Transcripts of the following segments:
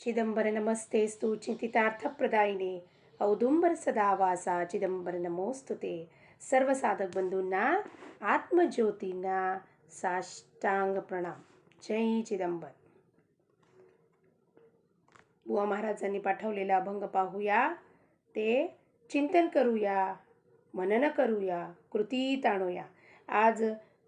चिदंबर नमस्ते स्तु चिंतितार्थप्रदायिने औदुंबर सदावासा चिदंबर नमोस्तुते सर्व साधक बंधूंना आत्मज्योतींना साष्टांग प्रणाम जय चिदंबर। बुवा महाराजांनी पाठवलेला अभंग पाहूया ते चिंतन करूया मनन करूया कृती ताणूया. आज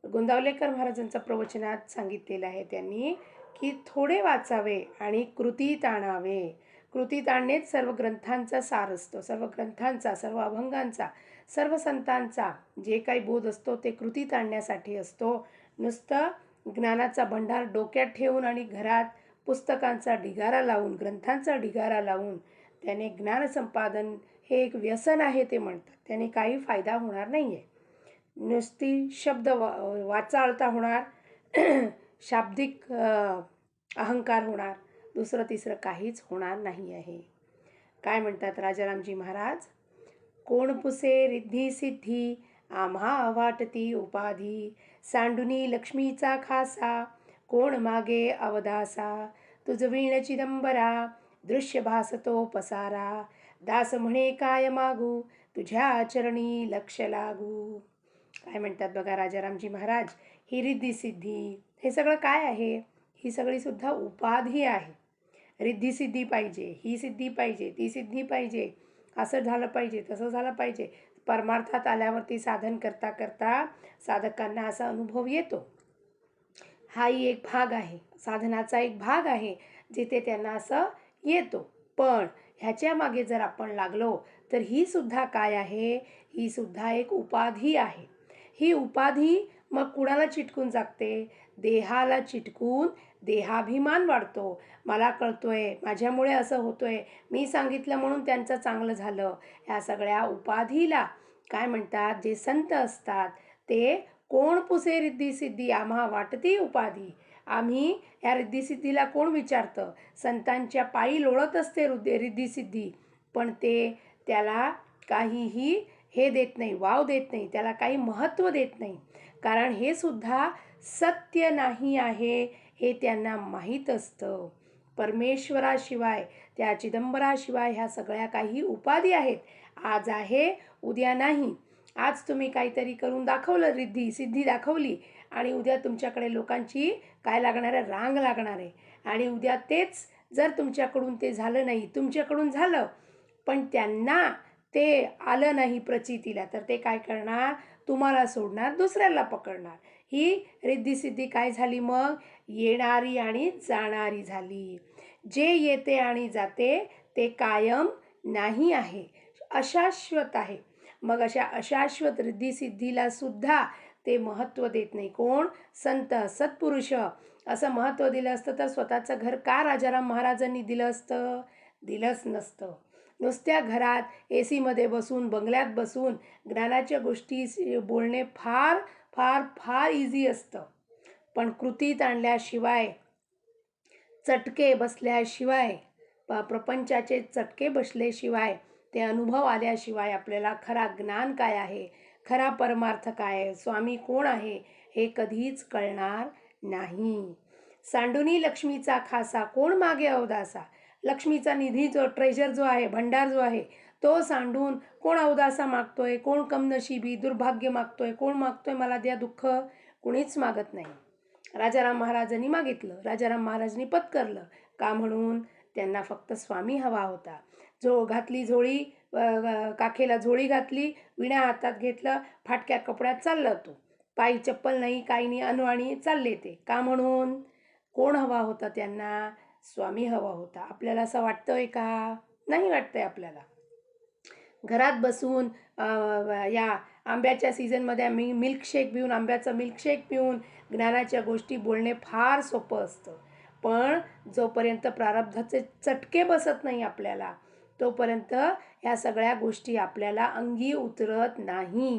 गोंदावलेकर महाराजांचा प्रवचनात सांगितलेलं आहे त्यांनी की थोडे वाचावे आणि कृती ताणावे कृती ताणणेच सर्व ग्रंथांचा सार असतो. सर्व ग्रंथांचा सर्व अभंगांचा सर्व संतांचा जे काही बोध असतो ते कृती ताणण्यासाठी असतो. नुसतं ज्ञानाचा भंडार डोक्यात ठेवून आणि घरात पुस्तकांचा ढिगारा लावून ग्रंथांचा ढिगारा लावून त्याने ज्ञान संपादन हे एक व्यसन आहे ते म्हणतात. त्याने काही फायदा होणार नाही आहे नुसती शब्द वा वाचाळता होणार. शाब्दिक अहंकार होणार. दुसरं तिसरं काहीच होणार नाही आहे. काय म्हणतात राजारामजी महाराज? कोण पुसे रिद्धी सिद्धी आम्हा वाटती उपाधी. सांडुनी लक्ष्मीचा खासा कोण मागे अवदासा तुझ वीण चिदंबरा दृश्य भासतो पसारा. दास म्हणे काय मागू? तुझ्या चरणी लक्ष लागू. काय म्हणतात बघा राजारामजी महाराज? ही रिद्धीसिद्धी. हे सगळं काय आहे? ही सगळीसुद्धा उपाधी आहे. रिद्धिसिद्धी पाहिजे ही सिद्धी पाहिजे ती सिद्धी पाहिजे. असं झालं पाहिजे तसं झालं पाहिजे. परमार्थात आल्यावरती साधन करता करता साधकांना असा अनुभव येतो. हाही एक भाग आहे. साधनाचा एक भाग आहे जिथे त्यांना असं येतो. पण ह्याच्या मागे जर आपण लागलो तर ही सुद्धा काय आहे? ही सुद्धा एक उपाधी आहे. ही उपाधी मग कुणाला चिटकून जागते? देहाला चिटकून देहाभिमान वाढतो. मला कळतोय माझ्यामुळे असं होतोय. मी सांगितलं म्हणून त्यांचं चांगलं झालं. ह्या सगळ्या उपाधीला काय म्हणतात? जे संत असतात ते कोण पुसे रिद्धी सिद्धी आम्हा वाटती उपाधी. आम्ही या रिद्धिसिद्धीला कोण विचारतं? संतांच्या पायी लोळत असते रुद्धी रिद्धिसिद्धी. पण ते त्याला काहीही हे देत नाही वाव देत नाही त्याला काही महत्त्व देत नाही. कारण हे सुद्धा सत्य नाही आहे हे त्यांना माहीत असतं. परमेश्वराशिवाय त्या चिदंबराशिवाय ह्या सगळ्या काही उपाधी आहेत. आज आहे उद्या नाही. आज तुम्ही काहीतरी करून दाखवलं रिद्धी सिद्धी दाखवली आणि उद्या तुमच्याकडे लोकांची काय लागणार आहे? रांग लागणार आहे. आणि उद्या तेच जर तुमच्याकडून ते झालं नाही तुमच्याकडून झालं पण त्यांना ते आलं नाही प्रचितीला तर ते काय करणार? तुम्हाला सोडणार दुसऱ्याला पकडणार. ही रिद्धिसिद्धी काय झाली मग? येणारी आणि जाणारी झाली. जे येते आणि जाते ते कायम नाही आहे. अशाश्वत आहे. मग अशा अशाश्वत रिद्धिसिद्धीला सुद्धा ते महत्त्व देत नाही. कोण? संत सत्पुरुष. असं महत्त्व दिलं असतं तर स्वतःचं घर का राजाराम महाराजांनी दिलं असतं? दिलंच नसतं. नुसत्या घरात ए सीमध्ये बसून बंगल्यात बसून ज्ञानाच्या गोष्टी बोलणे फार फार फार इझी असतं. पण कृतीत आणल्याशिवाय चटके बसल्याशिवाय प प्रपंचाचे चटके बसल्याशिवाय ते अनुभव आल्याशिवाय आपल्याला खरा ज्ञान काय आहे? खरा परमार्थ काय आहे? स्वामी कोण आहे? हे कधीच कळणार नाही. सांडुनी लक्ष्मीचा खासा कोण मागे अवदासा? लक्ष्मीचा निधी जो ट्रेजर जो आहे भंडार जो आहे तो सांडून कोण अवदासा मागतोय कोण कमनशिबी दुर्भाग्य मागतोय कोण मागतोय मला द्या दुःख कुणीच मागत नाही. राजाराम महाराजांनी मागितलं राजाराम महाराजांनी पत्करलं का म्हणून? त्यांना फक्त स्वामी हवा होता. जो घातली झोळी काखेला झोळी घातली विण्या हातात घेतलं फाटक्या कपड्यात चाललं तो. पायी चप्पल नाही काही नाही अनवाणी चालले ते. का म्हणून? कोण हवा होता त्यांना? स्वामी हवा होता. आपल्याला असं वाटतंय का? नाही वाटतंय आपल्याला. घरात बसून या आंब्याच्या सीझनमध्ये मी मिल्कशेक पिऊन आंब्याचं मिल्कशेक पिऊन ज्ञानाच्या गोष्टी बोलणे फार सोपं असतं. पण जोपर्यंत प्रारब्धाचे चटके बसत नाही आपल्याला तोपर्यंत ह्या सगळ्या गोष्टी आपल्याला अंगी उतरत नाही.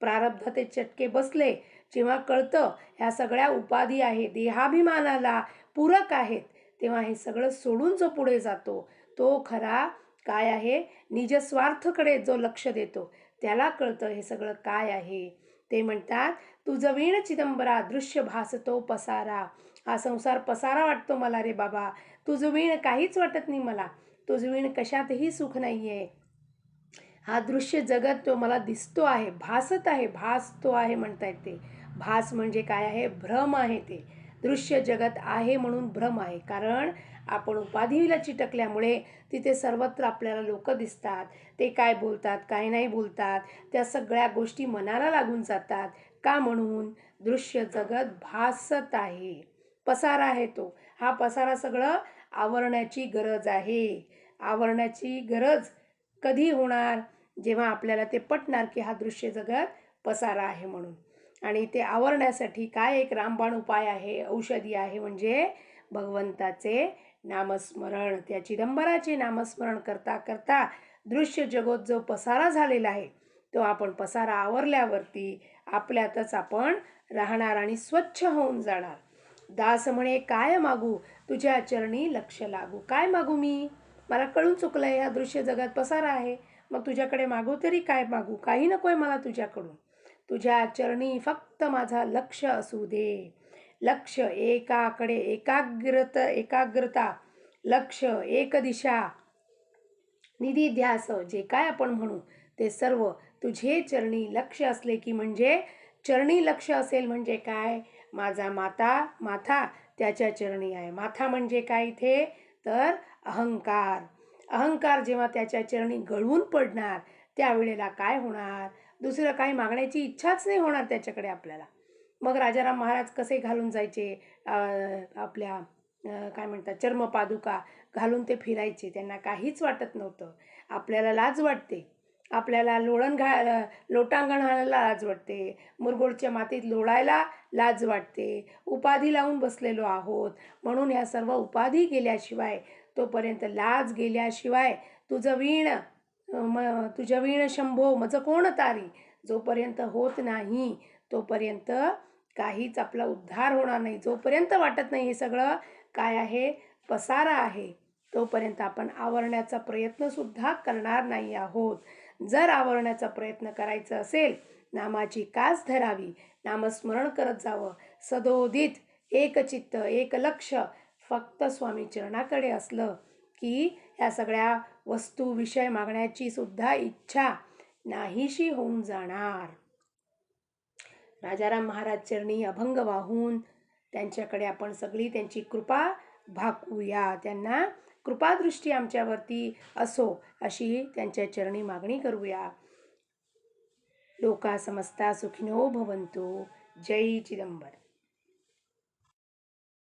प्रारब्धाचे चटके बसले जेव्हा कळतं ह्या सगळ्या उपाधी आहे देहाभिमानाला पूरक आहेत तेव्हा हे सगळं सोडून जो पुढे जातो तो खरा काय आहे? निजस्वार्थकडे जो लक्ष देतो त्याला कळतं हे सगळं काय आहे. ते म्हणतात तुझं वीण चिदंबरा दृश्य भासतो पसारा. हा संसार पसारा वाटतो मला रे बाबा. तुझं वीण काहीच वाटत नाही मला. तुझं वीण कशातही सुख नाही आहे हा दृश्य जगत तो मला दिसतो आहे भासत आहे भासतो आहे म्हणता येते भास म्हणजे काय आहे? भ्रम आहे ते. दृश्य जगत आहे म्हणून भ्रम आहे. कारण आपण उपाधीला चिटकल्यामुळे तिथे सर्वत्र आपल्याला लोक दिसतात. ते काय बोलतात काय नाही बोलतात त्या सगळ्या गोष्टी मनाला लागून जातात. का म्हणून? दृश्य जगत भासत आहे. पसारा आहे तो. हा पसारा सगळं आवरण्याची गरज आहे. आवरण्याची गरज कधी होणार? जेव्हा आपल्याला ते पटणार की हा दृश्य जगत पसारा आहे म्हणून. आणि ते आवरण्यासाठी काय एक रामबाण उपाय आहे औषधी आहे म्हणजे भगवंताचे नामस्मरण. त्या चिदंबराचे नामस्मरण करता करता दृश्य जगत जो पसारा झालेला आहे तो आपण पसारा आवरल्यावरती आपल्यातच आपण राहणार आणि स्वच्छ होऊन जाणार. दास म्हणे काय मागू? तुझ्या चरणी लक्ष लागू. काय मागू मी? मला कळून चुकलं आहे हा दृश्य जगात पसारा आहे. मग तुझ्याकडे मागू तरी काय मागू? काही नको आहे मला तुझ्याकडून. तुझ्या चरणी फक्त माझा लक्ष असू दे. लक्ष एकाकडे एकाग्रत एकाग्रता. लक्ष एक दिशा. निधी ध्यास जे काय आपण म्हणू ते सर्व तुझे चरणी लक्ष असले की म्हणजे चरणी लक्ष असेल म्हणजे काय? माझा माता माथा त्याच्या चरणी आहे. माथा म्हणजे काय इथे? तर अहंकार. अहंकार जेव्हा त्याच्या चरणी गळून पडणार त्यावेळेला काय होणार? दुसरं काही मागण्याची इच्छाच नाही होणार त्याच्याकडे आपल्याला. मग राजाराम महाराज कसे घालून जायचे? आपल्या काय म्हणतात चर्मपादुका घालून ते फिरायचे. त्यांना काहीच वाटत नव्हतं. आपल्याला लाज वाटते. आपल्याला लोळण घा लोटांगण घालायला लाज वाटते. मुरगोडच्या मातीत लोळायला लाज वाटते. उपाधी लावून बसलेलो आहोत. म्हणून ह्या सर्व उपाधी गेल्याशिवाय तोपर्यंत लाज गेल्याशिवाय तुझं वीण म तुझ्या वीण शंभो माझं कोण तारी? जोपर्यंत होत नाही तोपर्यंत काहीच आपला उद्धार होणार नाही. जोपर्यंत वाटत नाही हे सगळं काय आहे? पसारा आहे. तोपर्यंत आपण आवरण्याचा प्रयत्नसुद्धा करणार नाही आहोत. जर आवरण्याचा प्रयत्न करायचा असेल नामाची कास धरावी नामस्मरण करत जावं. सदोदित एकचित्त एक लक्ष फक्त स्वामी चरणाकडे असलं. की ह्या सगळ्या वस्तू विषय मागण्याची सुद्धा इच्छा नाहीशी होऊन जाणार. राजाराम महाराज चरणी अभंग वाहून त्यांच्याकडे आपण सगळी त्यांची कृपा भाकूया त्यांना कृपादृष्टी आमच्यावरती असो अशी त्यांच्या चरणी मागणी करूया. लोका समस्ता सुखिनो भवंतो जय चिदंबर